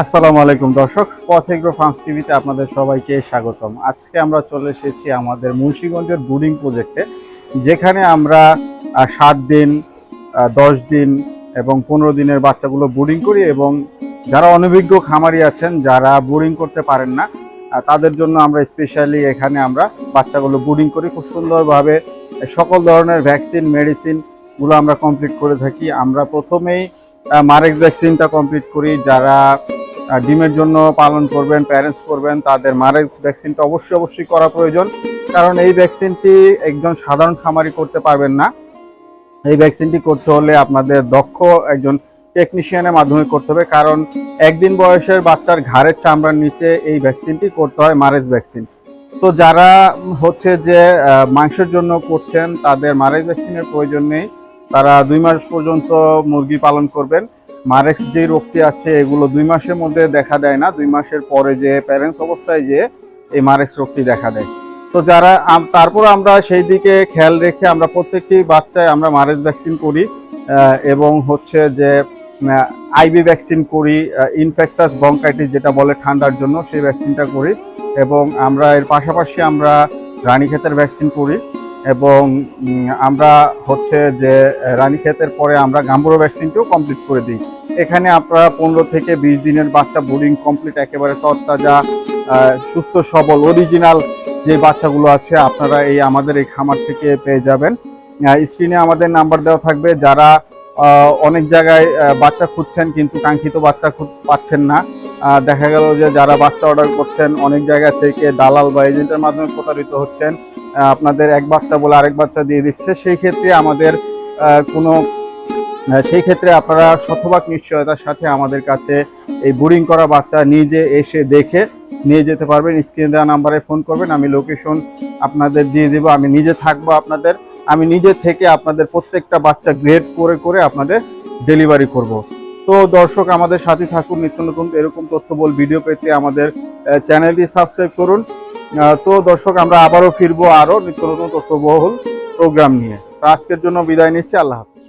আসসালামু আলাইকুম দর্শক পথেগ্রো ফার্মস টিভিতে আপনাদের সবাইকে স্বাগতম। আজকে আমরা চলে এসেছি আমাদের মুন্সিগঞ্জের ব্রুডিং প্রজেক্টে, যেখানে আমরা সাত দিন দশ দিন এবং পনেরো দিনের বাচ্চাগুলো ব্রুডিং করি এবং যারা অনভিজ্ঞ খামারি আছেন, যারা ব্রুডিং করতে পারেন না তাদের জন্য আমরা স্পেশালি এখানে আমরা বাচ্চাগুলো ব্রুডিং করি। খুব সুন্দরভাবে সকল ধরনের ভ্যাকসিন মেডিসিনগুলো আমরা কমপ্লিট করে থাকি। আমরা প্রথমেই মারেক্স ভ্যাকসিনটা কমপ্লিট করি। যারা ডিমের জন্য পালন করবেন প্যারেন্টস করবেন, তাদের মারেক্স ভ্যাকসিনটা অবশ্যই অবশ্যই করা প্রয়োজন। কারণ এই ভ্যাকসিনটি একজন সাধারণ খামারি করতে পারবেন না। এই ভ্যাকসিনটি করতে হলে আপনাদের দক্ষ একজন টেকনিশিয়ানের মাধ্যমে করতে হবে। কারণ একদিন বয়সের বাচ্চার ঘাড়ের চামড়ার নিচে এই ভ্যাকসিনটি করতে হয় মারেজ ভ্যাকসিন। তো যারা হচ্ছে যে মাংসের জন্য করছেন, তাদের মারেজ ভ্যাকসিনের প্রয়োজন নেই। তারা দুই মাস পর্যন্ত মুরগি পালন করবেন। মারেক্স যে রোগটি আছে, এগুলো দুই মাসের মধ্যে দেখা দেয় না। দুই মাসের পরে যে প্যারেন্টস অবস্থায় যে এই মারেক্স রোগটি দেখা দেয়। তো যারা তারপর আমরা সেই দিকে খেয়াল রেখে আমরা প্রত্যেকটি বাচ্চায় আমরা মারেক্স ভ্যাকসিন করি এবং হচ্ছে যে আইবি ভ্যাকসিন করি ইনফেকশাস বঙ্কাইটিস যেটা বলে ঠান্ডার জন্য, সেই ভ্যাকসিনটা করি। এবং আমরা এর পাশাপাশি আমরা রানীক্ষেতের ভ্যাকসিন করি। এবং আমরা হচ্ছে যে, রানীক্ষেতের পরে আমরা গাম্বুরো ভ্যাকসিনটিও কমপ্লিট করে দিই। এখানে আপনারা পনেরো থেকে বিশ দিনের বাচ্চা বোর্ডিং কমপ্লিট একেবারে তরতাজা সুস্থ, সবল অরিজিনাল যে বাচ্চাগুলো আছে, আপনারা এই আমাদের এই খামার থেকে পেয়ে যাবেন। স্ক্রিনে আমাদের নাম্বার দেওয়া থাকবে। যারা অনেক জায়গায় বাচ্চা খুঁজছেন কিন্তু কাঙ্ক্ষিত বাচ্চা পাচ্ছেন না দেখা গেল যে যারা বাচ্চা অর্ডার করছেন, অনেক জায়গা থেকে দালাল বা এজেন্টের মাধ্যমে প্রতারিত হচ্ছেন। আপনাদের এক বাচ্চা বলে আরেক বাচ্চা দিয়ে দিচ্ছে। সেই ক্ষেত্রে আমাদের কোনো সেই ক্ষেত্রে আপনারা শতভাগ নিশ্চয়তার সাথে আমাদের কাছে এই বোরিং করা বাচ্চা নিজে এসে দেখে নিয়ে যেতে পারবেন। স্ক্রিনে দেওয়া নাম্বারে ফোন করবেন, আমি লোকেশন আপনাদের দিয়ে দেবো। আমি নিজে থাকব আপনাদের, আমি নিজে থেকে আপনাদের প্রত্যেকটা বাচ্চা গ্রেড করে করে আপনাদের ডেলিভারি করব। তো দর্শক, আমাদের সাথে থাকুন, নিত্য নতুন এরকম তথ্যবল ভিডিও পেতে আমাদের চ্যানেলটি সাবস্ক্রাইব করুন। তো দর্শক, আমরা আবারও ফিরবো আরও নিত্য নতুন তথ্যবহুল প্রোগ্রাম নিয়ে। তো আজকের জন্য বিদায় নিচ্ছি, আল্লাহ হাফিজ।